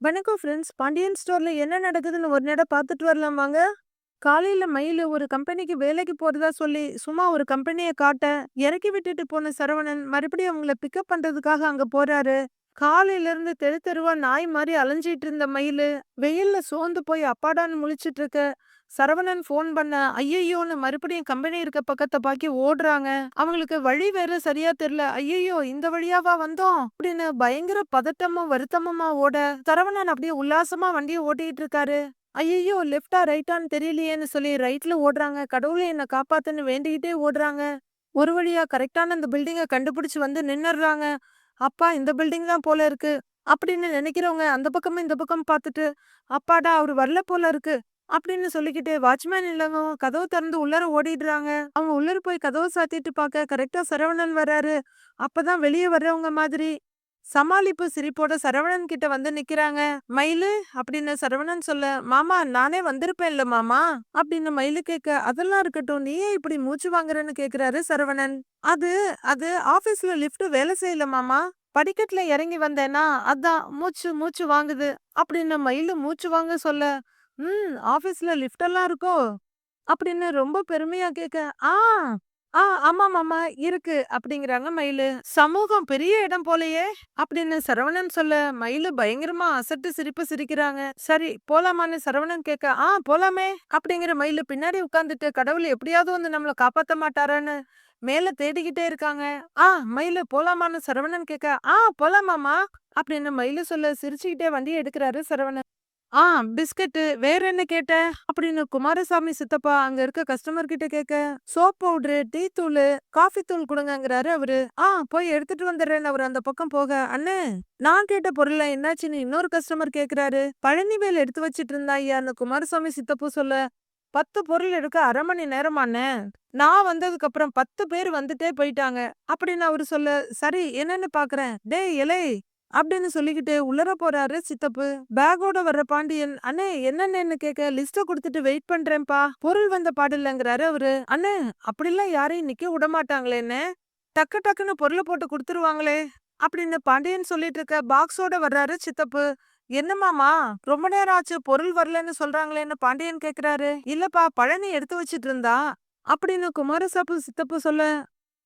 வணக்கம் ஃப்ரெண்ட்ஸ் பாண்டியன் ஸ்டோரில் என்ன நடக்குதுன்னு ஒரு நேரம் பார்த்துட்டு வரலாமாங்க? காலையில மயிலு ஒரு கம்பெனிக்கு வேலைக்கு போறதா சொல்லி சும்மா ஒரு கம்பெனியை காட்ட இறக்கி விட்டுட்டு போன சரவணன் மறுபடியும் அவங்கள பிக்கப் பண்றதுக்காக அங்க போறாரு. காலையில இருந்து தெரு தெருவா நாய் மாதிரி அலைஞ்சிட்டு இருந்த மயிலு வெயில்ல சோர்ந்து போய் அப்பாடான்னு முழிச்சிட்டு இருக்க சரவணன் ஃபோன் பண்ண ஐயையோன்னு மறுபடியும் கம்பெனி இருக்க பக்கத்தை பாக்கி ஓடுறாங்க. அவங்களுக்கு வழி வேற சரியா தெரியல ஐயையோ இந்த வழியாவா வந்தோம். அப்படின்னு பயங்கர பதட்டமும் வருத்தமுமா ஓட சரவணன் அப்படியே உல்லாசமா வண்டியை ஓட்டிட்டு இருக்காரு. ஐயையோ லெஃப்டா ரைட்டான்னு தெரியலையேன்னு சொல்லி ரைட்ல ஓடுறாங்க. கடவுளை என்ன காப்பாத்துன்னு வேண்டிக்கிட்டே ஓடுறாங்க. ஒரு வழியா கரெக்டான அந்த பில்டிங்கை கண்டுபிடிச்சு வந்து நின்னுடுறாங்க. அப்பா இந்த பில்டிங் தான் போல இருக்கு. அப்படின்னு நினைக்கிறவங்க அந்த பக்கமும் இந்த பக்கம் பார்த்துட்டு அப்பாடா அவர் வரல போல இருக்கு. அப்படின்னு சொல்லிக்கிட்டு வாட்ச்மேன் இல்லவும் கதவு திறந்து உள்ளர ஓடிடுறாங்க. அவங்க உள்ளர போய் கதவை சாத்திட்டு பார்க்க கரெக்டா சரவணன் வராரு. அப்பதான் வெளியே வர்றவங்க மாதிரி. சமாளிப்பு சிரிப்போட சரவணன் கிட்ட வந்து நிக்கிறாங்க. மயிலு அப்படின்னு சரவணன் சொல்ல மாமா நானே வந்திருப்பேன்ல மாமா அப்படின்னு மயிலு கேட்க அதெல்லாம் இருக்கட்டும் நீ ஏன் இப்படி மூச்சு வாங்குறன்னு கேக்குறாரு சரவணன். அது அது ஆபீஸ்ல லிப்ட் வேலை செய்யல மாமா. படிக்கட்டுல இறங்கி வந்தேன்னா அதான் மூச்சு மூச்சு வாங்குது அப்படின்னு மயிலு மூச்சு வாங்க சொல்ல ம் ஆஃபீஸ்ல லிஃப்ட் எல்லாம் இருக்கோ? அப்படின்னு ரொம்ப பெருமையா கேட்க ஆ ஆ ஆமா மாமா இருக்கு அப்படிங்கிறாங்க மயிலு. சமூகம் பெரிய இடம் போலயே அப்படின்னு சரவணன் சொல்ல மயிலு பயங்கரமா அசட்டு சிரிப்பு சிரிக்கிறாங்க. சரி போலாமான்னு சரவணன் கேட்க ஆ போலாமே அப்படிங்கிற மயிலு பின்னாடி உட்காந்துட்டு கடவுள் எப்படியாவது வந்து நம்மள காப்பாத்த மாட்டாரான்னு மேல தேடிக்கிட்டே இருக்காங்க. ஆ மயிலு போலாமான்னு சரவணன் கேட்க ஆ போலாமாமா அப்படின்னு மயிலு சொல்ல சிரிச்சுக்கிட்டே வண்டி எடுக்கிறாரு சரவணன். ஆ பிஸ்கட்டு வேற என்ன கேட்ட? அப்படின்னு குமாரசாமி சித்தப்பா அங்க இருக்க கஸ்டமர் கிட்ட கேட்க சோப் பவுடரு டீ தூள் காஃபி தூள் கொடுங்கங்கிறாரு அவரு. ஆ போய் எடுத்துட்டு வந்துடுறேன்னு அவர் அந்த பக்கம் போக. அண்ணே நான் கேட்ட பொருள்ல என்னாச்சுன்னு இன்னொரு கஸ்டமர் கேக்குறாரு. பழனிவேல் எடுத்து வச்சிட்டு இருந்தா ஐயான்னு குமாரசாமி சித்தப்பு சொல்ல பத்து பொருள் எடுக்க அரை மணி நேரமானே நான் வந்ததுக்கு அப்புறம் பத்து பேர் வந்துட்டே போயிட்டாங்க. அப்படின்னு அவரு சொல்ல சரி என்னன்னு பாக்குறேன். டேய் இலை அப்படின்னு சொல்லிக்கிட்டு உள்ளர போறாரு சித்தப்பு. பேக்கோட வர்ற பாண்டியன் அண்ணே என்னன்னு கேட்க லிஸ்ட கொடுத்துட்டு வெயிட் பண்றேன்ப்பா. பொருள் வந்த பாடில்லங்கிறாரு அவரு. அண்ணே அப்படிலாம் யாரையும் நிக்க விடமாட்டாங்களேன்னு டக்கு டக்குன்னு பொருளை போட்டு கொடுத்துருவாங்களே அப்படின்னு பாண்டியன் சொல்லிட்டு இருக்க பாக்ஸோட வர்றாரு சித்தப்பு. என்னமாமா ரொம்ப நேரம் ஆச்சு பொருள் வரலன்னு சொல்றாங்களேன்னு பாண்டியன் கேக்குறாரு. இல்லப்பா பழனி எடுத்து வச்சிட்டு இருந்தா அப்படின்னு குமாரசாப்பு சித்தப்பு சொல்ல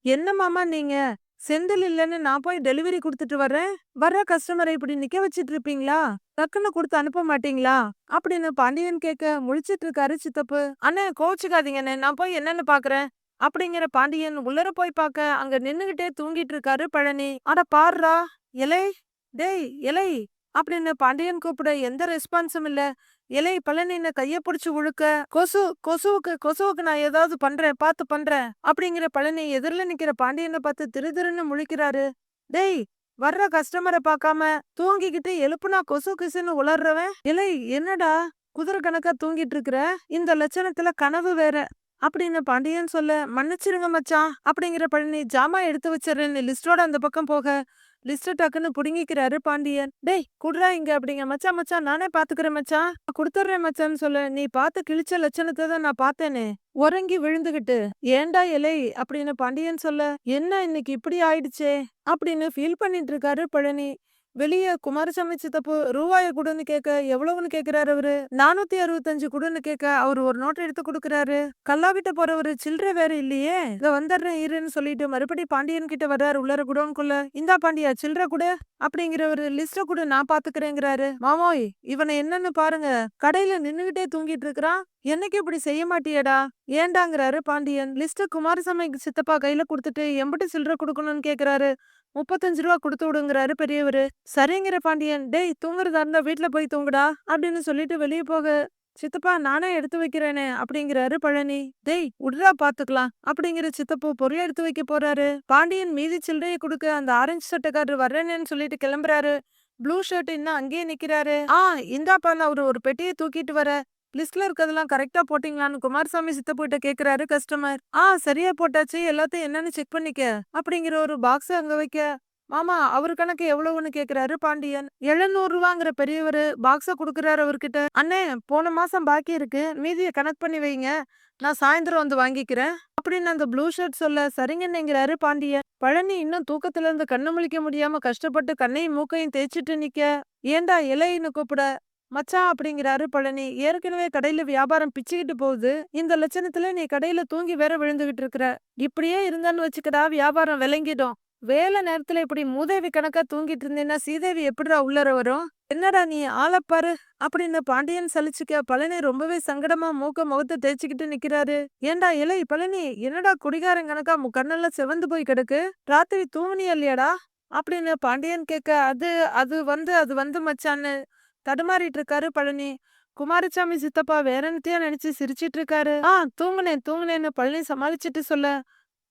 என்ன மாமா நீங்க? செந்தில் இல்லைன்னு நான் போய் டெலிவரி கொடுத்துட்டு வர்றேன். வர்ற கஸ்டமரை இப்படி நிக்க வச்சிட்டு இருப்பீங்களா டக்குன்னு கொடுத்து அனுப்ப மாட்டீங்களா? அப்படின்னு பாண்டியன் கேட்க முழிச்சிட்டு இருக்காரு சித்தப்பு. அண்ணே கோச்சுக்காதீங்கண்ணே நான் போய் என்னன்னு பாக்குறேன். அப்படிங்கிற பாண்டியன் உள்ளர போய் பார்க்க அங்க நின்னுகிட்டே தூங்கிட்டு இருக்காரு பழனி. அட பாருடா இலை. டேய் இலை. அப்படின்னு பாண்டியன் கூப்பிட எந்த ரெஸ்பான்ஸும் இல்ல. இலை பழனின்னு கைய புடிச்சு உழுக்க? கொசு கொசுவுக்கு கொசுவுக்கு நான் ஏதாவது பண்றேன் பார்த்து பண்றேன் அப்படிங்கிற பழனி எதிரில நிக்கிற பாண்டியனை பார்த்து திருதிருன்னு முழிக்கிறாரு. டேய் வர்ற கஸ்டமரை பார்க்காம தூங்கிக்கிட்டு எழுப்புனா கொசு கிசுன்னு உளர்றவன்? இலை என்னடா குதிரை கணக்கா தூங்கிட்டு இருக்கிற? இந்த லட்சணத்துல கனவு வேற அப்படின்னு பாண்டியன் சொல்ல மன்னிச்சிருங்க மச்சான் அப்படிங்கிற பழனி ஜாமா எடுத்து வச்சிடறேன்னு லிஸ்டோட அந்த பக்கம் போக. லிஸ்ட் டக்குன்னு புடுங்கிக்கிறாரு பாண்டியன். டேய் குடுறா இங்க அப்படிங்க. மச்சான் மச்சான் நானே பாத்துக்கிறேன் மச்சான் குடுத்துறேன் மச்சான்னு சொல்ல. நீ பார்த்து கிழிச்ச லட்சணத்தை தான் நான் பார்த்தேனே உறங்கி விழுந்துகிட்டு ஏண்டா இலை? அப்படின்னு பாண்டியன் சொல்ல என்ன இன்னைக்கு இப்படி ஆயிடுச்சே? அப்படின்னு ஃபீல் பண்ணிட்டு இருக்காரு பழனி. வெளியே குமாரசாமி சித்தப்பு ரூபாய குடுன்னு கேட்க எவ்வளவுன்னு கேக்குறாரு அவரு? நானூத்தி அறுபத்தஞ்சு குடுன்னு கேட்க அவர் ஒரு நோட் எடுத்து கொடுக்கறாரு. கல்லாவிட்ட போறவரு சில்லற வேற இல்லையே. இத வந்துடுறேன் இருன்னு சொல்லிட்டு மறுபடி பாண்டியன் கிட்ட வர்றாரு உள்ளர குடோன்குள்ள. இந்தா பாண்டியா சில்லற குடு அப்படிங்கிறவரு லிஸ்ட கூட நான் பாத்துக்கிறேங்கிறாரு. மாமோய் இவனை என்னன்னு பாருங்க. கடையில நின்னுகிட்டே தூங்கிட்டு இருக்கிறான். என்னைக்கு இப்படி செய்ய மாட்டியடா? ஏண்டாங்கிறாரு பாண்டியன். லிஸ்ட குமாரசாமி சித்தப்பா கையில கொடுத்துட்டு எம்பிட்டு சில்லற கொடுக்கணும்னு கேக்குறாரு. முப்பத்தஞ்சு ரூபா கொடுத்து விடுங்கிறாரு பெரியவர். சரிங்கிற பாண்டியன் டேய் தூங்குறதா இருந்தா வீட்டுல போய் தூங்குடா அப்படின்னு சொல்லிட்டு வெளியே போக சித்தப்பா நானே எடுத்து வைக்கிறேனே அப்படிங்கிறாரு பழனி. டேய் உடுறா பாத்துக்கலாம் அப்படிங்கிற சித்தப்பு பொருள் எடுத்து வைக்க போறாரு. பாண்டியன் மீதி சில்லறையை கொடுக்க அந்த ஆரஞ்சு சட்டைக்காரர் வர்றேன்னு சொல்லிட்டு கிளம்புறாரு. ப்ளூ ஷர்ட் இன்னும் அங்கேயே நிக்கிறாரு. ஆ இந்தாப்பா அவர் ஒரு பெட்டியை தூக்கிட்டு வர லிஸ்ட்ல இருக்கிறதெல்லாம் கரெக்டா போட்டீங்களான்னு குமாரசாமி சித்தப்பிட்ட கேக்குறாரு கஸ்டமர். ஆ சரியா போட்டாச்சு. எல்லாத்தையும் என்னன்னு செக் பண்ணிக்க. அப்படிங்கிற ஒரு பாக்ஸ் அங்க வைக்க. மாமா அவர் கணக்கு எவ்வளவுன்னு கேக்குறாரு பாண்டியன். எழுநூறு ரூபாங்கிற பெரியவரு பாக்ஸ குடுக்கறாரு அவர்கிட்ட. அண்ணே போன மாசம் பாக்கி இருக்கு. மீதிய கனெக்ட் பண்ணி வைங்க. நான் சாயந்தரம் வந்து வாங்கிக்கிறேன். அப்படின்னு அந்த ப்ளூ ஷர்ட் சொல்ல சரிங்கன்னுங்கிறாரு பாண்டியன். பழனி இன்னும் தூக்கத்துல இருந்து கண்ணு முழிக்க முடியாம கஷ்டப்பட்டு கண்ணையும் மூக்கையும் தேய்ச்சிட்டு நிக்க. ஏண்டா இலையின்னு கூப்பிட? மச்சா அப்படிங்கிறாரு பழனி. ஏற்கனவே கடையில வியாபாரம் பிச்சுக்கிட்டு போகுது. இந்த லட்சணத்துல நீ கடையில தூங்கி வேற விழுந்துகிட்டு இருக்கிற. இப்படியே இருந்தான்னு வச்சுக்கடா வியாபாரம் விளங்கிடும். வேலை நேரத்துல இப்படி மூதேவி கணக்கா தூங்கிட்டு இருந்தேன்னா சீதேவி எப்படிடா உள்ளர வரும்? என்னடா நீ ஆளப்பாரு அப்படின்னு பாண்டியன் சலிச்சுக்க பழனி ரொம்பவே சங்கடமா மூக்க முகத்தை தேய்ச்சிக்கிட்டு நிக்கிறாரு. ஏண்டா இலை பழனி என்னடா குடிகாரன் கணக்கா மு- கண்ணெல்லாம் செவந்து போய் கிடக்கு? ராத்திரி தூங்குனியா இல்லையாடா? அப்படின்னு பாண்டியன் கேட்க அது அது வந்து அது வந்து மச்சான்னு தடுமாறிட்டு இருக்காரு பழனி. குமாரசாமி சித்தப்பா வேற என்னத்தையா நினைச்சு சிரிச்சிட்டு இருக்காரு. ஆ தூங்குனேன் தூங்குனேன்னு பழனி சமாளிச்சிட்டு சொல்ல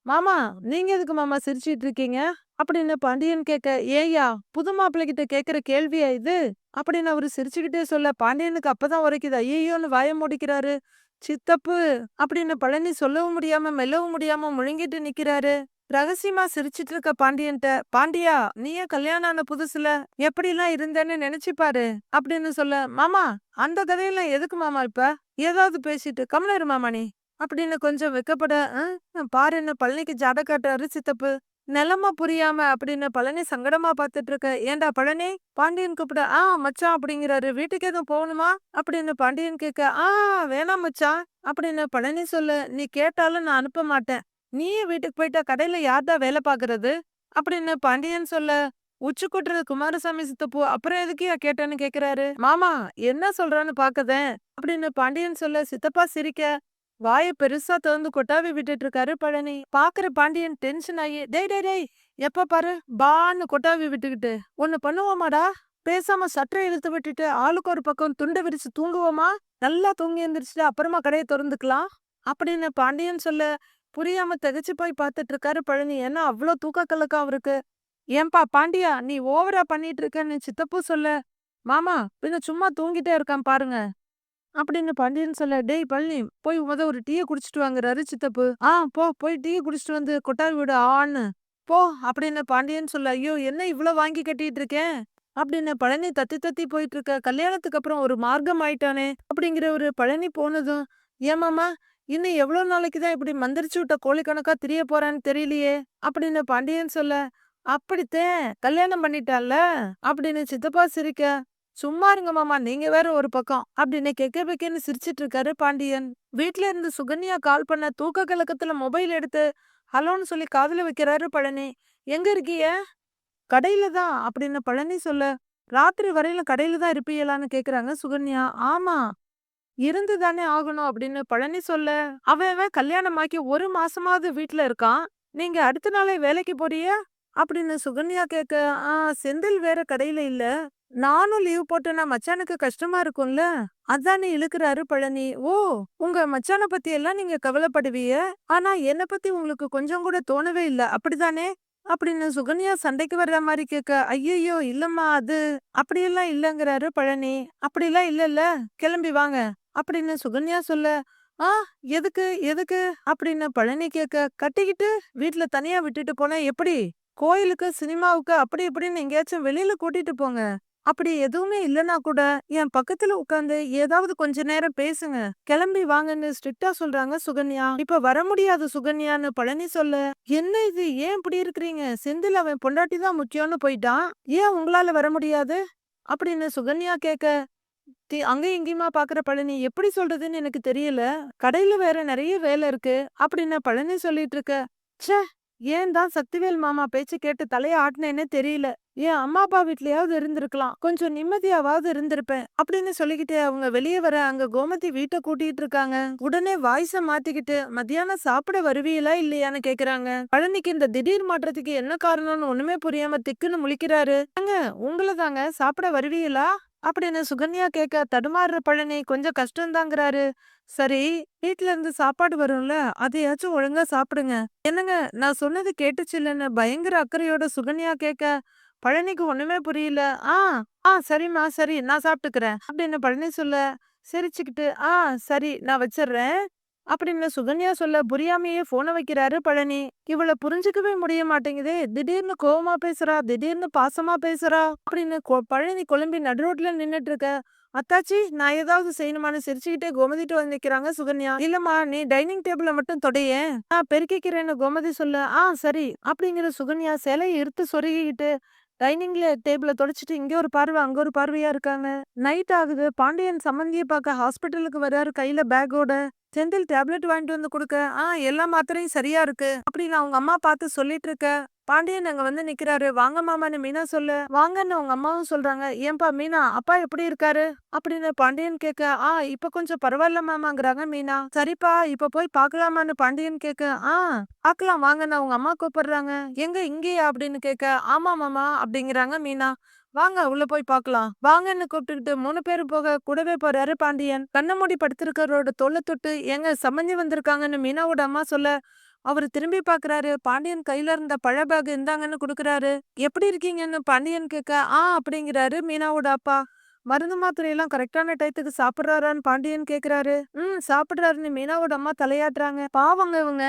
மாமா நீங்க எதுக்கு மாமா சிரிச்சிட்டு இருக்கீங்க? அப்படின்னு பாண்டியன் கேட்க ஏய்யா புது மாப்பிள்ளைகிட்ட கிட்ட கேள்வியா இது? அப்படின்னு அவரு சிரிச்சுக்கிட்டே சொல்ல பாண்டியனுக்கு அப்பதான் உரைக்குது ஐயோன்னு வாய முடிக்கிறாரு. சித்தப்பு அப்படின்னு பழனி சொல்லவும் முடியாம மெல்லவும் முடியாம முழுங்கிட்டு நிக்கிறாரு. ரகசியமா சிரிச்சிட்டு இருக்க பாண்டியன்ட்ட பாண்டியா நீயே கல்யாணம் ஆன புதுசுல எப்படிலாம் இருந்தேன்னு நினைச்சு பாரு அப்படின்னு சொல்ல மாமா அந்த கதையெல்லாம் எதுக்கு மாமா இப்ப? ஏதாவது பேசிட்டு கமலரு மாமா நீ அப்படின்னு கொஞ்சம் வெக்கப்பட பாரு என்ன பழனிக்கு ஜாட காட்டுறாரு சித்தப்பு நிலமா புரியாம அப்படின்னு பழனி சங்கடமா பாத்துட்டு இருக்க ஏன்டா பழனி பாண்டியன் கூப்பிட ஆ மச்சான் அப்படிங்கிறாரு வீட்டுக்கு எதுவும் போகணுமா? அப்படின்னு பாண்டியன் கேட்க ஆ வேணாம் மச்சான் அப்படின்னு பழனி சொல்ல நீ கேட்டாலும் நான் அனுப்ப மாட்டேன் நீயே வீட்டுக்கு போயிட்டா கடையில யார்தான் வேலை பாக்குறது? அப்படின்னு பாண்டியன் சொல்ல உச்சி குட்டுறது குமாரசாமி சித்தப்பு அப்புறம் எதுக்கியா கேட்டேன்னு கேக்குறாரு? மாமா என்ன சொல்றான்னு பாக்குதேன் அப்படின்னு பாண்டியன் சொல்ல சித்தப்பா சிரிக்க வாயை பெருசா திறந்து கொட்டாவி விட்டுட்டு இருக்காரு பழனி. பாக்குற பாண்டியன் டென்ஷன் ஆகி டேய் டேய் டேய் எப்ப பாரு பான்னு கொட்டாவி விட்டுக்கிட்டு ஒண்ணு பண்ணுவோமாடா? பேசாம சட்டை இழுத்து விட்டுட்டு ஆளுக்கு ஒரு பக்கம் துண்டை விரிச்சு தூங்குவோமா? நல்லா தூங்கி எந்திரிச்சுட்டு அப்புறமா கடையை திறந்துக்கலாம் அப்படின்னு பாண்டியன் சொல்ல புரியாம திகச்சு போய் பார்த்துட்டு இருக்காரு பழனி. ஏன்னா அவ்வளோ தூக்க கலக்கம் அவருக்கு. ஏன்பா பாண்டியா நீ ஓவரா பண்ணிட்டு இருக்கன்னு சித்தப்பு சொல்ல. மாமா பின்ன சும்மா தூங்கிட்டே இருக்கான் பாருங்க. அப்படின்னு பாண்டியன் சொல்ல டேய் பழனி போய் முத ஒரு டீயை குடிச்சிட்டு வாங்குறாரு சித்தப்பு. ஆ போ போய் டீ குடிச்சிட்டு வந்து கொட்டாவி விடு ஆன்னு. போ அப்படின்னு பாண்டியன் சொல்ல ஐயோ என்ன இவ்ளோ வாங்கி கட்டிட்டு இருக்கேன் அப்படின்னு பழனி தத்தி தத்தி போயிட்டு இருக்க கல்யாணத்துக்கு அப்புறம் ஒரு மார்க்கம் ஆயிட்டானே? அப்படிங்கிற ஒரு பழனி போனதும் ஏமாமா இன்னும் எவ்வளவு நாளைக்கு தான் இப்படி மந்திரிச்சு விட்ட கோழிக்கணக்கா தெரிய திரிய போறான்னு தெரியலையே? அப்படின்னு பாண்டியன் சொல்ல அப்படித்தேன் கல்யாணம் பண்ணிட்டால அப்படின்னு சித்தப்பா சிரிக்க சும்மா இருங்க மாமா நீங்க வேற ஒரு பக்கம் அப்படின்னு கெக்க பெக்கேன்னு சிரிச்சிட்டு இருக்காரு பாண்டியன். வீட்ல இருந்து சுகன்யா கால் பண்ண தூக்க கலக்கத்துல மொபைல் எடுத்து ஹலோன்னு சொல்லி காதுல வைக்கிறாரு பழனி எங்க இருக்கீங்க கடையில தான் அப்படின்னு பழனி சொல்ல ராத்திரி வரையில கடையில தான் இருப்பீங்களான்னு கேக்குறாங்க சுகன்யா. ஆமா இருந்து தானே ஆகணும் அப்படின்னு பழனி சொல்ல அவன் கல்யாணமாக்கி ஒரு மாசமாவது வீட்ல இருக்கான். நீங்க அடுத்த நாளே வேலைக்கு போறிய? அப்படின்னு சுகன்யா கேட்க ஆ செந்தில் வேற கடையில இல்ல. நானும் லீவ் போட்டேன்னா மச்சானுக்கு கஷ்டமா இருக்கும்ல? அதானே இழுக்கிறாரு பழனி. ஓ உங்க மச்சான பத்தி எல்லாம் நீங்க கவலைப்படுவீங்க ஆனா என்ன பத்தி உங்களுக்கு கொஞ்சம் கூட தோணவே இல்ல. அப்படிதானே அப்படின்னு சுகன்யா சண்டைக்கு வர்ற மாதிரி கேட்க ஐயையோ இல்லம்மா அது அப்படியெல்லாம் இல்லங்கறாரு பழனி. அப்படிலாம் இல்லல்ல. கிளம்பி வாங்க. அப்படின்னு சுகன்யா சொல்ல ஆ எதுக்கு எதுக்கு? அப்படின்னு பழனி கேட்க கட்டிக்கிட்டு வீட்ல தனியா விட்டுட்டு போனா எப்படி? கோயிலுக்கு சினிமாவுக்கு அப்படி இப்படின்னு எங்கேயாச்சும் வெளியில கூட்டிட்டு போங்க. அப்படி எதுவுமே இல்லனா கூட என் பக்கத்துல உட்காந்து ஏதாவது கொஞ்ச நேரம் பேசுங்க. கிளம்பி வாங்கன்னு ஸ்ட்ரிக்டா சொல்றாங்க சுகன்யா. இப்ப வர முடியாது சுகன்யான்னு பழனி சொல்ல என்ன இது? ஏன் இப்படி இருக்கிறீங்க? செந்தில் அவன் பொண்டாட்டி தான் முக்கியம்னு போயிட்டான். ஏன் உங்களால வர முடியாது? அப்படின்னு சுகன்யா கேட்க தி அங்கேயும் இங்கேயுமா பாக்குற பழனி? எப்படி சொல்றதுன்னு எனக்கு தெரியல. கடையில வேற நிறைய வேலை இருக்கு. அப்படின்னு பழனி சொல்லிட்டு இருக்க? ச்சே! ஏன் தான் சக்திவேல் மாமா பேச்சு கேட்டு தலைய ஆட்டினேன்னே தெரியல. என் அம்மா அப்பா வீட்லயாவது இருந்திருக்கலாம். கொஞ்சம் நிம்மதியாவது இருந்திருப்பேன் அப்படின்னு சொல்லிக்கிட்டு அவங்க வெளியே வர அங்க கோமதி வீட்டை கூட்டிட்டு இருக்காங்க. உடனே வாய்ஸ மாத்திக்கிட்டு மத்தியானம் சாப்பிட வருவீங்களா இல்லையான்னு கேக்குறாங்க. பழனிக்கு இந்த திடீர் மாற்றத்துக்கு என்ன காரணம்னு ஒண்ணுமே புரியாம திக்குன்னு முழிக்கிறாரு. அங்க உங்களை தாங்க சாப்பிட வருவீங்களா? அப்படின்னு சுகன்யா கேட்க தடுமாறுற பழனி கொஞ்சம் கஷ்டம்தாங்கிறாரு. சரி வீட்ல இருந்து சாப்பாடு வரும்ல அதையாச்சும் ஒழுங்கா சாப்பிடுங்க. என்னங்க நான் சொன்னது கேட்டுச்சு இல்லைன்னு பயங்கர அக்கறையோட சுகன்யா கேட்க பழனிக்கு ஒண்ணுமே புரியல. ஆ ஆ சரிம்மா சரி நான் சாப்பிட்டுக்கிறேன். அப்படின்னு பழனி சொல்ல சிரிச்சுக்கிட்டு ஆ சரி நான் வச்சிடுறேன் அப்படின்னு சுகன்யா சொல்ல புரியாமையே போனை வைக்கிறாரு பழனி. இவளை புரிஞ்சுக்கவே முடிய மாட்டேங்குதே. திடீர்னு கோவமா பேசுறா திடீர்னு பாசமா பேசுறா அப்படின்னு பழனி குழம்பி நடுரோட்ல நின்னுட்டு இருக்க அத்தாச்சி நான் ஏதாவது செய்யணுமான்னு சிரிச்சுக்கிட்டே கோமதிட்டு வந்து நிக்கிறாங்க சுகன்யா. இல்லம்மா நீ டைனிங் டேபிள மட்டும் தொடையேன் நான் பெருக்கிக்கிறேன்னு கோமதி சொல்ல ஆ சரி அப்படிங்கிற சுகன்யா சிலையை எடுத்து சொருகிக்கிட்டு டைனிங்ல டேபிள தொடச்சிட்டு இங்க ஒரு பார்வை அங்க ஒரு பார்வையா இருக்காங்க. நைட் ஆகுது. பாண்டியன் சம்மந்தியை பார்க்க ஹாஸ்பிட்டலுக்கு வர்றாரு. கையில பேக்கோட செந்தில் டேப்லெட் வாங்கிட்டு வந்து கொடுக்க. ஆ எல்லா மாத்திரையும் சரியா இருக்கு. அப்படின்னு அவங்க அம்மா பார்த்து சொல்லிட்டு இருக்க பாண்டியன் அங்க வந்து நிக்கிறாரு. வாங்க மாமான்னு மீனா சொல்லு. வாங்கன்னு அவங்க அம்மாவும் சொல்றாங்க. ஏன்பா மீனா? அப்பா எப்படி இருக்காரு? அப்படின்னு பாண்டியன் கேட்க ஆ இப்ப கொஞ்சம் பரவாயில்ல மாமாங்கிறாங்க மீனா. சரிப்பா இப்ப போய் பார்க்கலாமான்னு பாண்டியன் கேட்க ஆ பார்க்கலாம் வாங்கன்னு அவங்க அம்மா கூப்பிடுறாங்க. எங்க இங்கேயா? அப்படின்னு கேட்க ஆமா மாமா அப்படிங்கிறாங்க மீனா. வாங்க உள்ள போய் பார்க்கலாம் வாங்கன்னு கூப்பிட்டுக்கிட்டு மூணு பேரும் போக கூடவே போறாரு பாண்டியன். கண்ணமூடி மூடி தொல்லை தொட்டு எங்க சம்மந்தி வந்திருக்காங்கன்னு மீனாவோட அம்மா சொல்ல அவர் திரும்பி பாக்குறாரு. பாண்டியன் கையில இருந்த பழ பேக் இந்தாங்கன்னு கொடுக்குறாரு. எப்படி இருக்கீங்கன்னு பாண்டியன் கேட்க ஆ அப்படிங்கிறாரு மீனாவோட அப்பா. மருந்து மாத்திரை எல்லாம் கரெக்டான டயத்துக்கு சாப்பிடுறாரான்னு பாண்டியன் கேக்குறாரு. ம் சாப்பிடுறாருன்னு மீனாவோட அம்மா தலையாட்டுறாங்க. பாவங்க இவங்க.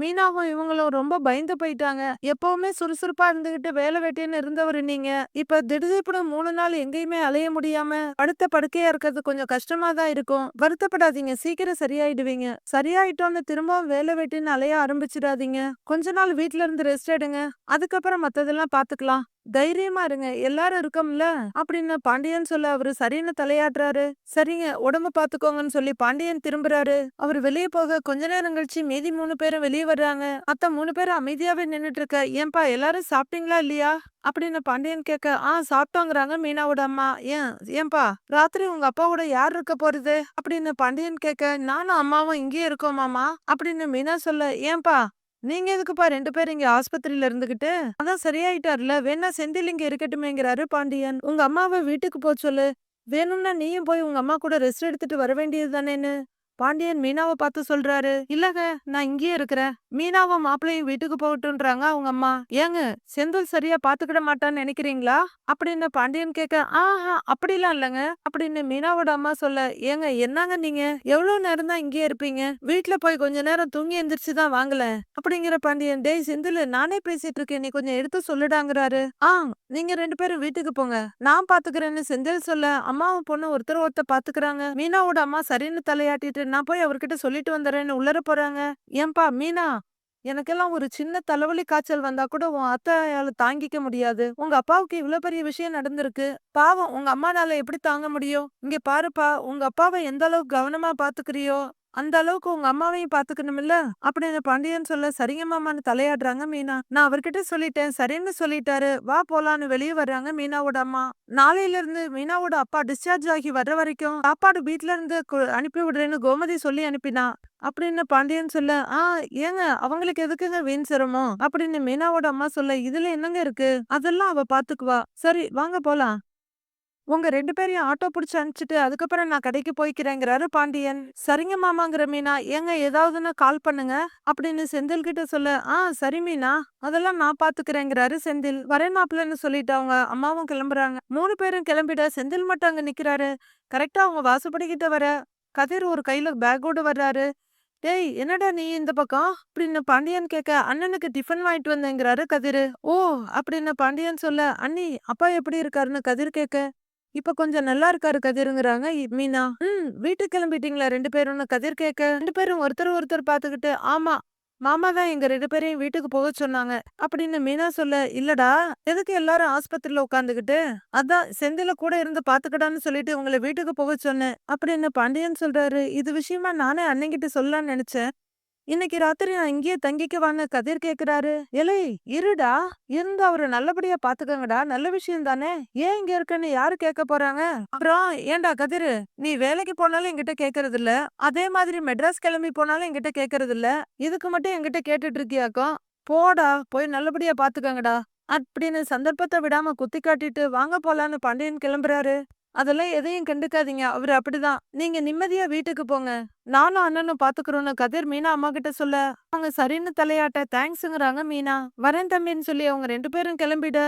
மீனாவும் இவங்களும் ரொம்ப பயந்து போயிட்டாங்க. எப்பவுமே சுறுசுறுப்பா இருந்துகிட்டு வேலை வெட்டின்னு இருந்தவர் நீங்க. இப்ப திடுதிப்புன்னு மூணு நாள் எங்கேயுமே அலைய முடியாம படுத்த படுக்கையா இருக்கிறது கொஞ்சம் கஷ்டமா தான் இருக்கும். வருத்தப்படாதீங்க. சீக்கிரம் சரியாயிடுவீங்க. சரியாயிட்டோன்னு திரும்பவும் வேலை வெட்டின்னு அலைய ஆரம்பிச்சிடாதீங்க. கொஞ்ச நாள் வீட்டுல இருந்து ரெஸ்ட் எடுங்க. அதுக்கப்புறம் மத்ததெல்லாம் பாத்துக்கலாம். தைரியமா இருங்க. எல்லாரும் இருக்கோம்ல? அப்படின்னு பாண்டியன் சொல்ல அவரு சரின்னு தலையாடுறாரு சரிங்க உடம்ப பாத்துக்கோங்கன்னு சொல்லி பாண்டியன் திரும்புறாரு. அவர் வெளியே போக கொஞ்ச நேரம் கழிச்சு மீதி மூணு பேரும் வெளியே வர்றாங்க. அத்த மூணு பேரும் அமைதியாவே நின்னுட்டு இருக்க ஏன்பா எல்லாரும் சாப்பிட்டீங்களா இல்லையா? அப்படின்னு பாண்டியன் கேட்க ஆ சாப்பிட்டோங்கிறாங்க மீனாவோட அம்மா. ஏன்? ஏன்பா ராத்திரி உங்க அப்பாவோட யார் இருக்க போறது? அப்படின்னு பாண்டியன் கேட்க நானும் அம்மாவும் இங்கேயே இருக்கோம் மாமா. அப்படின்னு மீனா சொல்ல ஏன்பா நீங்க எதுக்குப்பா ரெண்டு பேரும் இங்க ஆஸ்பத்திரியில இருந்துகிட்டு? அதான் சரியாயிட்டார்ல. வேணா செந்தில் இங்க இருக்கட்டுமேங்கிறாரு பாண்டியன். உங்க அம்மாவை வீட்டுக்கு போச்சொல்லு சொல்லு. வேணும்னா நீயும் போய் உங்க அம்மா கூட ரெஸ்ட் எடுத்துட்டு வர வேண்டியது தானேன்னு பாண்டியன் மீனாவை பார்த்து சொல்றாரு இல்லங்க நான் இங்கேயே இருக்கிறேன். மீனாவும் மாப்பிள்ளையும் வீட்டுக்கு போகட்டும்ன்றாங்க அவங்க அம்மா. ஏங்க செந்தில் சரியா பாத்துக்கிட மாட்டான்னு நினைக்கிறீங்களா? அப்படின்னு பாண்டியன் கேட்க ஆஹா அப்படிலாம் இல்லைங்க அப்படின்னு மீனாவோட அம்மா சொல்ல ஏங்க என்னங்க நீங்க? எவ்வளவு நேரம் தான் இங்கேயே இருப்பீங்க? வீட்டுல போய் கொஞ்ச நேரம் தூங்கி எந்திரிச்சு தான் வாங்கல அப்படிங்கிற பாண்டியன் டேய் செந்தில் நானே பேசிட்டு இருக்கேன். நீ கொஞ்சம் எடுத்து சொல்லுடாங்கிறாரு. ஆ நீங்க ரெண்டு பேரும் வீட்டுக்கு போங்க. நான் பாத்துக்கிறேன்னு செந்தில் சொல்ல அம்மாவும் பொண்ணு ஒருத்தர் ஒருத்தர் பாத்துக்கிறாங்க மீனாவோட அம்மா சரின்னு தலையாட்டிட்டு நான் போய் அவர்கிட்ட சொல்லிட்டு வந்துடுறேன்னு உள்ளர போறாங்க. ஏன்பா மீனா எனக்கெல்லாம் ஒரு சின்ன தலைவலி காய்ச்சல் வந்தா கூட உன் அத்தையால தாங்கிக்க முடியாது. உங்க அப்பாவுக்கு இவ்வளவு பெரிய விஷயம் நடந்திருக்கு. பாவம் உங்க அம்மானால எப்படி தாங்க முடியும்? இங்க பாருப்பா உங்க அப்பாவை எந்த அளவுக்கு கவனமா பாத்துக்கிறியோ? அந்த அளவுக்கு உங்க அம்மாவையும் பாத்துக்கணும்ல அப்படின்னு பாண்டியன் சொல்ல சரிங்க மாமான்னு தலையாடுறாங்க மீனா. நான் அவர்கிட்ட சொல்லிட்டேன். சரின்னு சொல்லிட்டாரு. வா போலான்னு வெளியே வர்றாங்க மீனாவோட அம்மா. நாளையில இருந்து மீனாவோட அப்பா டிஸ்சார்ஜ் ஆகி வர்ற வரைக்கும் சாப்பாடு வீட்ல இருந்து கு- அனுப்பி விடுறேன்னு கோமதி சொல்லி அனுப்பினா அப்படின்னு பாண்டியன் சொல்ல ஆ ஏங்க அவங்களுக்கு எதுக்குங்க வீண் சிரமம்? அப்படின்னு மீனாவோட அம்மா சொல்ல இதுல என்னங்க இருக்கு? அதெல்லாம் அவ பாத்துக்குவா சரி வாங்க போலாம். உங்க ரெண்டு பேரையும் ஆட்டோ பிடிச்சி அனுப்பிச்சிட்டு அதுக்கப்புறம் நான் கடைக்கு போய்க்கிறேங்கிறாரு பாண்டியன். சரிங்க மாமாங்கிற மீனா ஏங்க ஏதாவதுன்னா கால் பண்ணுங்க? அப்படின்னு செந்தில் கிட்ட சொல்ல ஆ சரி மீனா அதெல்லாம் நான் பாத்துக்கிறேங்கிறாரு செந்தில். வரேன் மாப்பிள்ளன்னு சொல்லிட்டு அவங்க அம்மாவும் கிளம்புறாங்க. மூணு பேரும் கிளம்பிட செந்தில் மட்டும் அங்க நிக்கிறாரு. கரெக்டா அவங்க வாசப்படிக்கிட்ட வர கதிர் ஒரு கையில பேக்கோடு வர்றாரு. டேய் என்னடா நீ இந்த பக்கம்? அப்படின்னு பாண்டியன் கேட்க அண்ணனுக்கு டிஃபன் வாங்கிட்டு வந்தேங்கிறாரு கதிர். ஓ அப்படின்னு பாண்டியன் சொல்ல அண்ணி அப்பா எப்படி இருக்காருன்னு கதிர் கேட்க இப்ப கொஞ்சம் நல்லா இருக்காரு கதிருங்கிறாங்க மீனா. ம். வீட்டுக்கு கிளம்பிட்டீங்களா ரெண்டு பேரும்னு கதிர் கேட்க. ரெண்டு பேரும் ஒருத்தர் ஒருத்தர் பாத்துக்கிட்டு ஆமா மாமா தான் எங்க ரெண்டு பேரையும் வீட்டுக்கு போக சொன்னாங்க அப்படின்னு மீனா சொல்ல இல்லடா எதுக்கு எல்லாரும் ஆஸ்பத்திரியில உட்காந்துக்கிட்டு அதான் செந்தில கூட இருந்து பாத்துக்கடான்னு சொல்லிட்டு உங்களை வீட்டுக்கு போக சொன்னேன் அப்படின்னு பாண்டியன் சொல்றாரு. இது விஷயமா நானே அன்னைங்கிட்ட சொல்லலாம்னு நினைச்சேன் இன்னைக்கு ராத்திரி நான் இங்கேயே தங்கிக்கவான்னு கதிர் கேக்குறாரு. இலை இருடா. இருந்து அவரை நல்லபடியா பாத்துக்கங்கடா. நல்ல விஷயம் தானே. ஏன் இங்க இருக்கன்னு யாரு கேட்க போறாங்க? அப்புறம் ஏன்டா கதிரு? நீ வேலைக்கு போனாலும் என்கிட்ட கேக்குறது இல்ல அதே மாதிரி மெட்ராஸ் கிளம்பி போனாலும் என்கிட்ட கேக்குறது இல்ல இதுக்கு மட்டும் என்கிட்ட கேட்டுட்டு இருக்கியாக்கும் போடா. போய் நல்லபடியா பாத்துக்கங்கடா. அப்படின்னு சந்தர்ப்பத்தை விடாம குத்தி காட்டிட்டு வாங்க போலான்னு பாண்டியன் கிளம்புறாரு. அதெல்லாம் எதையும் கண்டுக்காதீங்க. அவரு அப்படிதான். நீங்க நிம்மதியா வீட்டுக்கு போங்க. நானும் அண்ணனும் பாத்துக்கிறோம்னு கதிர் மீனா அம்மா கிட்ட சொல்ல அவங்க சரின்னு தலையாட்ட தேங்க்ஸுங்கிறாங்க மீனா. வரேன் தம்பின்னு சொல்லி அவங்க ரெண்டு பேரும் கிளம்பிட.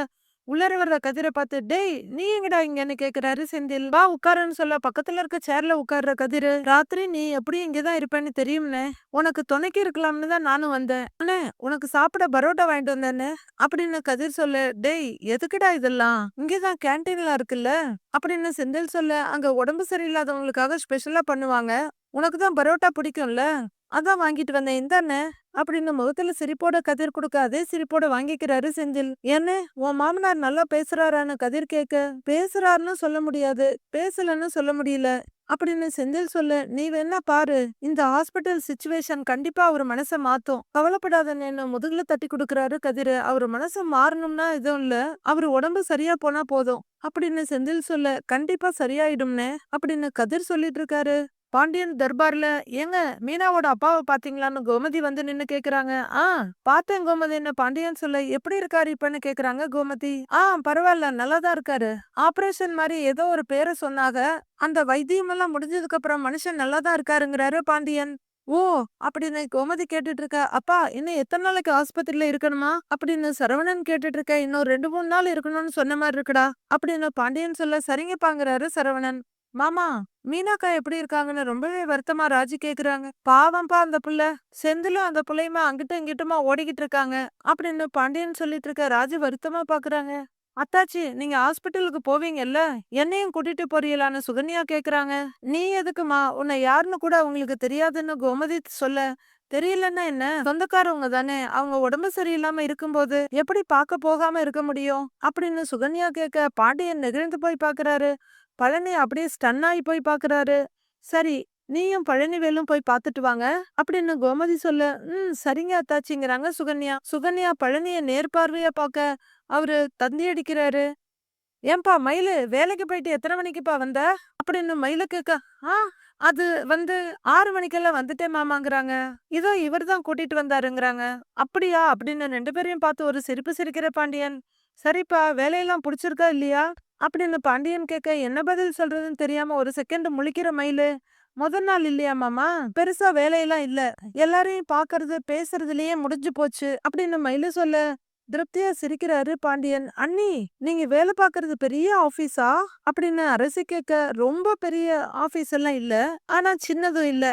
உள்ளார வர்ற கதிரை பார்த்து டேய் நீ எங்கடா இங்கன்னு கேக்குறாரு செந்தில். வா உட்காருன்னு சொல்ல பக்கத்துல இருக்க சேர்ல உட்கார்ற கதிரு. ராத்திரி நீ எப்படி இங்கதான் இருப்பேன்னு தெரியும்னே. உனக்கு துணைக்கு இருக்கலாம்னு தான் நானும் வந்தேன். அண்ணே உனக்கு சாப்பிட பரோட்டா வாங்கிட்டு வந்தேன்னு. அப்படின்னு கதிர் சொல்ல டேய் எதுக்குடா இதெல்லாம்? இங்கதான் கேன்டீன்ல இருக்குல்ல? அப்படின்னு செந்தில் சொல்ல அங்க உடம்பு சரியில்லாதவங்களுக்காக ஸ்பெஷலா பண்ணுவாங்க. உனக்கு தான் பரோட்டா பிடிக்கும்ல? அதான் வாங்கிட்டு வந்தேன். இந்தாண்ணே. அப்படின்னு முகத்துல சிரிப்போட கதிர் கொடுக்காதே சிரிப்போட வாங்கிக்கிறாரு செந்தில். என்ன உன் மாமனார் நல்லா பேசுறாரான்னு கதிர் கேட்க பேசுறாருன்னு சொல்ல முடியாது பேசலன்னு சொல்ல முடியல. அப்படின்னு செந்தில் சொல்ல நீ வேணா பாரு இந்த ஹாஸ்பிட்டல் சுச்சுவேஷன் கண்டிப்பா அவர் மனசை மாத்தும். கவலைப்படாதன்னு முதுகுல தட்டி கொடுக்கறாரு கதிர். அவர் மனசு மாறணும்னா எதுவும் இல்ல அவர் உடம்பு சரியா போனா போதும். அப்படின்னு செந்தில் சொல்ல கண்டிப்பா சரியாயிடும்னே அப்படின்னு கதிர் சொல்லிட்டு இருக்காரு. பாண்டியன் தர்பார்ல ஏங்க மீனாவோட அப்பாவை பாத்தீங்களான்னு கோமதி வந்து நின்னு கேக்குறாங்க. ஆ பார்த்தேன் கோமதி என்ன பாண்டியன் சொல்ல எப்படி இருக்காரு இப்பன்னு கேக்குறாங்க கோமதி? ஆ பரவாயில்ல நல்லாதான் இருக்காரு. ஆபரேஷன் மாதிரி ஏதோ ஒரு பேரை சொன்னாங்க அந்த வைத்தியம் எல்லாம் முடிஞ்சதுக்கு அப்புறம் மனுஷன் நல்லாதான் இருக்காருங்கிறாரு பாண்டியன். ஓ அப்படின்னு கோமதி கேட்டுட்டு இருக்க அப்பா இன்னும் எத்தனை நாளைக்கு ஆஸ்பத்திரியில இருக்கணுமா? அப்படின்னு சரவணன் கேட்டுட்டு இருக்க இன்னும் ரெண்டு மூணு நாள் இருக்கணும்னு சொன்ன மாதிரி இருக்குடா அப்படின்னு பாண்டியன் சொல்ல சரிங்கப்பாங்கிறாரு சரவணன். மாமா மீனாக்கா எப்படி இருக்காங்கன்னு ரொம்பவே வருத்தமா ராஜி கேக்குறாங்க. பாவம்பா அந்த புள்ள. செந்திலும் அந்த புள்ளையுமா அங்கிட்டும் இங்கிட்டுமா ஓடிக்கிட்டு இருக்காங்க. அப்படின்னு பாண்டியன் சொல்லிட்டு இருக்க ராஜி வருத்தமா பாக்குறாங்க. அத்தாச்சி நீங்க ஹாஸ்பிட்டலுக்கு போவீங்கல்ல? என்னையும் கூட்டிட்டு போறீங்களான்னு சுகன்யா கேக்குறாங்க. நீ எதுக்குமா? உன்னை யாருன்னு கூட அவங்களுக்கு தெரியாதுன்னு கோமதி சொல்ல. தெரியலன்னா என்ன? சொந்தக்காரவங்க தானே. அவங்க உடம்பு சரியில்லாம இருக்கும்போது எப்படி பார்க்க போகாம இருக்க முடியும்? அப்படின்னு சுகன்யா கேட்க பாண்டியன் நெகிழ்ந்து போய் பாக்குறாரு. பழனி அப்படியே ஸ்டன் ஆகி போய் பார்க்குறாரு சரி நீயும் பழனிவேலும் போய் பார்த்துட்டு வாங்க. அப்படின்னு கோமதி சொல்ல ம் சரிங்க அத்தாச்சிங்கிறாங்க சுகன்யா. சுகன்யா பழனிய நேர்பார்வையா பார்க்க அவரு தந்தி அடிக்கிறாரு. ஏன்பா மயிலு வேலைக்கு போயிட்டு எத்தனை மணிக்குப்பா வந்த? அப்படின்னு மயில கேட்க ஆ அது வந்து ஆறு மணிக்கெல்லாம் வந்துட்டே மாமாங்கிறாங்க. இதோ இவர் தான் கூட்டிட்டு வந்தாருங்கிறாங்க. அப்படியா? அப்படின்னு ரெண்டு பேரையும் பார்த்து ஒரு சிரிப்பு சிரிக்கிற பாண்டியன். சரிப்பா வேலையெல்லாம் பிடிச்சிருக்கா இல்லையா? அப்படின்னு பாண்டியன் கேட்க என்ன பதில் சொல்றதுன்னு தெரியாம ஒரு செகண்ட் முழிக்கிற மயிலு முதல் நாள் இல்லையா மாமா? பெருசா வேலையெல்லாம் இல்ல. எல்லாரையும் பாக்குறது பேசுறதுலயே முடிஞ்சு போச்சு. அப்படின்னு மயிலு சொல்ல திருப்தியா சிரிக்கிறாரு பாண்டியன். அண்ணி நீங்க வேலை பாக்குறது பெரிய ஆபீஸா அப்படின்னு அரசி கேட்க ரொம்ப பெரிய ஆபீஸ் எல்லாம் இல்ல. ஆனா சின்னதும் இல்ல.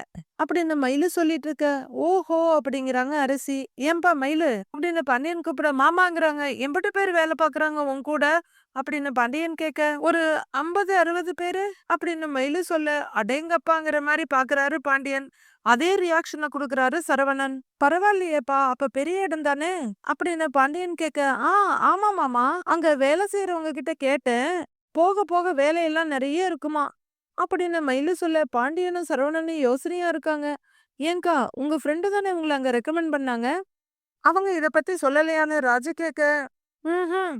அப்படின்னு மயிலு சொல்லிட்டு இருக்க ஓஹோ அப்படிங்கிறாங்க அரசி. ஏன்பா மயிலு? அப்படின்னு பாண்டியன் கூப்பிட மாமாங்கிறாங்க. எம்பிட்டு பேர் வேலை பாக்குறாங்க உன் கூட. அப்படின்னு பாண்டியன் கேட்க ஒரு ஐம்பது அறுபது பேரு? அப்படின்னு மயிலு சொல்ல அடேங்கப்பாங்கிற மாதிரி பாக்குறாரு பாண்டியன். அதே ரியாக்ஷனை கொடுக்குறாரு சரவணன். பரவாயில்லையேப்பா அப்ப பெரிய இடம் தானே? அப்படின்னு பாண்டியன் கேட்க ஆ ஆமா மாமா. அங்க வேலை செய்யறவங்க கிட்ட கேட்டேன். போக போக வேலையெல்லாம் நிறைய இருக்குமா? அப்படின்னு மயிலு சொல்ல பாண்டியனும் சரவணனும் யோசனையா இருக்காங்க. ஏங்கா உங்க ஃப்ரெண்டு தானே உங்களை அங்க ரெக்கமெண்ட் பண்ணாங்க? அவங்க இதை பத்தி சொல்லலையான்னு ராஜு கேட்க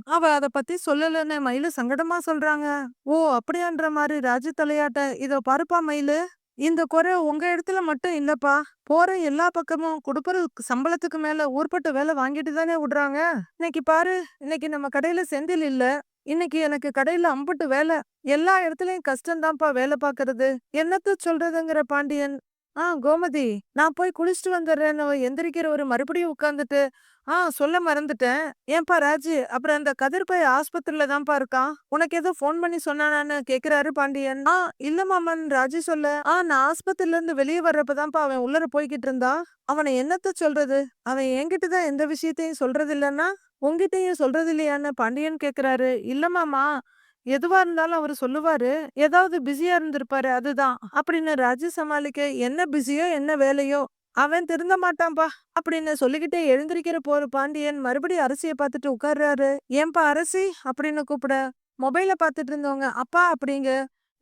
அவ அத பத்தி சொல்லலன்னு மயிலு சங்கடமா சொல்றாங்க. ஓ அப்படியான்ற மாதிரி ராஜு தலையாட்ட இதோ பாருப்பா மயிலு இந்த குறை உங்க இடத்துல மட்டும் இல்லப்பா. போற எல்லா பக்கமும் கொடுப்பற சம்பளத்துக்கு மேல ஊர்பட்ட வேலை வாங்கிட்டு தானே விடுறாங்க. இன்னைக்கு பாரு இன்னைக்கு நம்ம கடையில செந்தில் இல்ல. இன்னைக்கு எனக்கு கடையில அம்புட்டு வேலை. எல்லா இடத்துலயும் கஷ்டம்தான்ப்பா வேலை பாக்குறது. என்னத்த சொல்றதுங்கிற பாண்டியன் ஆ கோமதி நான் போய் குளிச்சுட்டு வந்துடுறேன்னு எந்திரிக்கிற ஒரு மறுபடியும் உட்காந்துட்டு ஆ சொல்ல மறந்துட்டேன். ஏன்பா ராஜு அப்புறம் அந்த கதிர் ஆஸ்பத்திரியில தான்ப்பா இருக்கான்? உனக்கு ஏதோ ஃபோன் பண்ணி சொன்னானான்னு கேக்குறாரு பாண்டியன். ஆ இல்ல மாமன் ராஜு சொல்ல. ஆ நான் ஆஸ்பத்திரில இருந்து வெளியே வர்றப்பதான்ப்பா அவன் உள்ளர போய்கிட்டு இருந்தா? அவனை என்னத்த சொல்றது? அவன் என்கிட்ட தான் எந்த விஷயத்தையும் சொல்றது இல்லைன்னா உங்ககிட்டயும் சொல்றது இல்லையான்னு பாண்டியன் கேக்குறாரு. இல்ல மாமா எதுவா இருந்தாலும் அவரு சொல்லுவாரு. ஏதாவது பிஸியா இருந்திருப்பாரு அதுதான். அப்படின்னு ராஜு சமாளிக்க என்ன பிஸியோ என்ன வேலையோ அவன் திருந்த மாட்டான்பா. அப்படின்னு சொல்லிக்கிட்டே எழுந்திருக்கிற போற பாண்டியன் மறுபடியும் அரசிய பார்த்துட்டு உட்கார்றாரு. ஏன்பா அரசி? அப்படின்னு கூப்பிட மொபைல பார்த்துட்டு இருந்தவங்க அப்பா? அப்படிங்க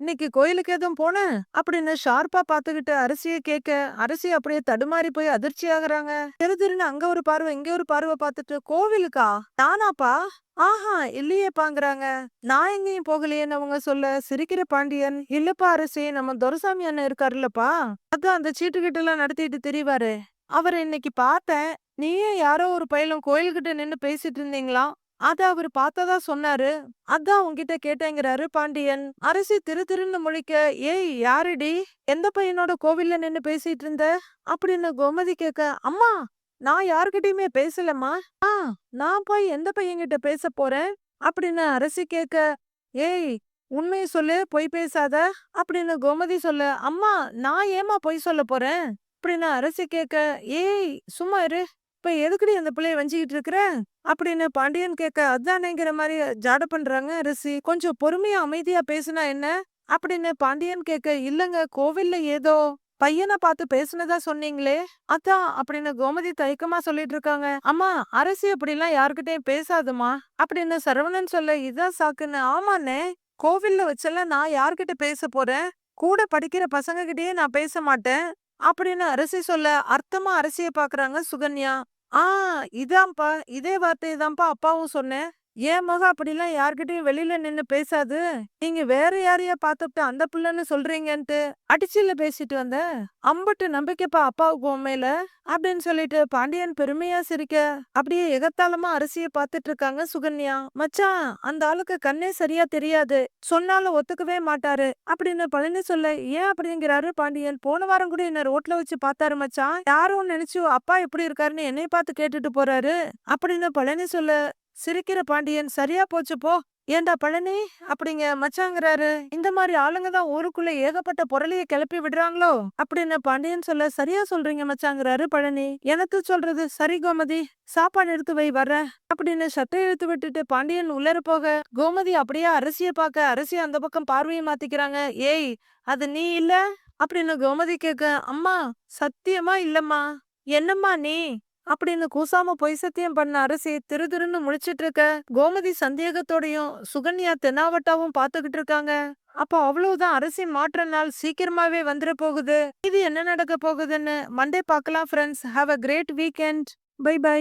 இன்னைக்கு கோயிலுக்கு எதுவும் போன அப்படின்னு ஷார்ப்பா பாத்துக்கிட்டு அரிசியை கேட்க அரிசி அப்படியே தடுமாறி போய் அதிர்ச்சி ஆகுறாங்க. திரு திருன்னு அங்க ஒரு பார்வை இங்க ஒரு பார்வை பார்த்துட்டு கோவிலுக்கா? நானாப்பா? ஆஹா இல்லையேப்பாங்கிறாங்க. நான் எங்கேயும் போகலையேன்னு அவங்க சொல்ல சிரிக்கிற பாண்டியன் இல்லப்பா அரசி நம்ம துரசாமி அண்ணன் இருக்காருல்லப்பா. அதான் அந்த சீட்டுக்கிட்ட எல்லாம் நடத்திட்டு தெரியவாரு அவரை இன்னைக்கு பார்த்தேன். நீயே யாரோ ஒரு பையலும் கோயில்கிட்ட நின்னு பேசிட்டு இருந்தீங்களா அத அவர் பார்த்ததா சொன்னாரு. அதான் உன்கிட்ட கேட்டேங்கிறாரு பாண்டியன். அரசி திரு திருன்னு முழிக்க ஏய் யாருடி? எந்த பையனோட கோவில்ல நின்னு பேசிட்டு இருந்த அப்படின்னு கோமதி கேட்க அம்மா நான் யாருக்கிட்டயுமே பேசலம்மா. ஆ நான் போய் எந்த பையன்கிட்ட பேச போறேன்? அப்படின்னு அரசி கேட்க ஏய் உண்மையை சொல்லு பொய் பேசாத. அப்படின்னு கோமதி சொல்ல அம்மா நான் ஏமா பொய் சொல்ல போறேன்? அப்படின்னு அரசி கேட்க ஏய் சும்மா இரு. இப்ப எதுக்குடி அந்த பிள்ளைய வஞ்சிக்கிட்டு இருக்கிற? அப்படின்னு பாண்டியன் கேட்க அதானேங்கிற மாதிரி ஜாட பண்றாங்க ரிஷி. கொஞ்சம் பொறுமையா அமைதியா பேசுனா என்ன? அப்படின்னு பாண்டியன் கேட்க இல்லங்க கோவில்ல ஏதோ பையனை பார்த்து பேசுனதா சொன்னீங்களே. அதான் அப்படின்னு கோமதி தயக்கமா சொல்லிட்டு இருக்காங்க. அம்மா அரசி அப்படிலாம் யாருக்கிட்டையும் பேசாதுமா? அப்படின்னு சரவணன் சொல்ல இதான் சாக்குன்னு. ஆமாண்ணே கோவில்ல வச்செல்லாம் நான் யார்கிட்ட பேச போறேன்? கூட படிக்கிற பசங்க கிட்டயே நான் பேச மாட்டேன். அப்படின்னு அரசி சொல்ல அர்த்தமா அரசிய பாக்குறாங்க சுகன்யா. ஆ இதான்ப்பா இதே வார்த்தையை தான்ப்பா அப்பாவும் சொன்னேன். ஏன் மக அப்படிலாம் யார்கிட்டயும் வெளியில நின்னு பேசாது? நீங்க வேற யாரையா பார்த்துட்டு அந்த பிள்ளைன்னு சொல்றீங்கன்ட்டு அடிச்சில பேசிட்டு வந்த? அம்பட்டு நம்பிக்கைப்பா அப்பாவுக்கு உண்மையில அப்படின்னு சொல்லிட்டு பாண்டியன் பெருமையா சிரிக்க அப்படியே எகத்தாளமா அரிசிய பாத்துட்டு இருக்காங்க சுகன்யா. மச்சான் அந்த ஆளுக்கு கண்ணே சரியா தெரியாது. சொன்னாலும் ஒத்துக்கவே மாட்டாரு. அப்படின்னு பழனி சொல்ல ஏன் அப்படிங்கிறாரு பாண்டியன்? போன வாரம் கூட என்ன ரோட்ல வச்சு பார்த்தாரு மச்சான். யாரும் நினைச்சு அப்பா எப்படி இருக்காருன்னு என்னை பார்த்து கேட்டுட்டு போறாரு? அப்படின்னு பழனி சொல்ல சிரிக்கிற பாண்டியன் சரியா போச்சு போ ஏண்டா பழனி? அப்படிங்க மச்சாங்கிறாரு. இந்த மாதிரி ஆளுங்க தான் ஊருக்குள்ள ஏகப்பட்ட பொருளைய கிளப்பி விடுறாங்களோ? அப்படின்னு பாண்டியன் சொல்ல சரியா சொல்றீங்க மச்சாங்கிறாரு பழனி. எனக்கு சொல்றது சரி கோமதி. சாப்பாடு எடுத்து வை வர அப்படின்னு சட்டை எடுத்து விட்டுட்டு பாண்டியன் உள்ளர போக கோமதி அப்படியே அரசிய பார்க்க அரசிய அந்த பக்கம் பார்வையை மாத்திக்கிறாங்க. ஏய் அது நீ இல்ல? அப்படின்னு கோமதி கேட்க அம்மா சத்தியமா இல்லம்மா. என்னம்மா நீ? அப்படின்னு கூசாம பொய் சத்தியம் பண்ண அரசி திரு திருன்னு முடிச்சிட்டு இருக்க கோமதி சந்தேகத்தோடையும் சுகன்யா தென்னாவட்டாவும் பாத்துக்கிட்டு இருக்காங்க. அப்போ அவ்வளவுதான் அரசி மாற்ற நாள் சீக்கிரமாவே வந்துட போகுது. இது என்ன நடக்க போகுதுன்னு மண்டே பார்க்கலாம் friends have a great weekend bye bye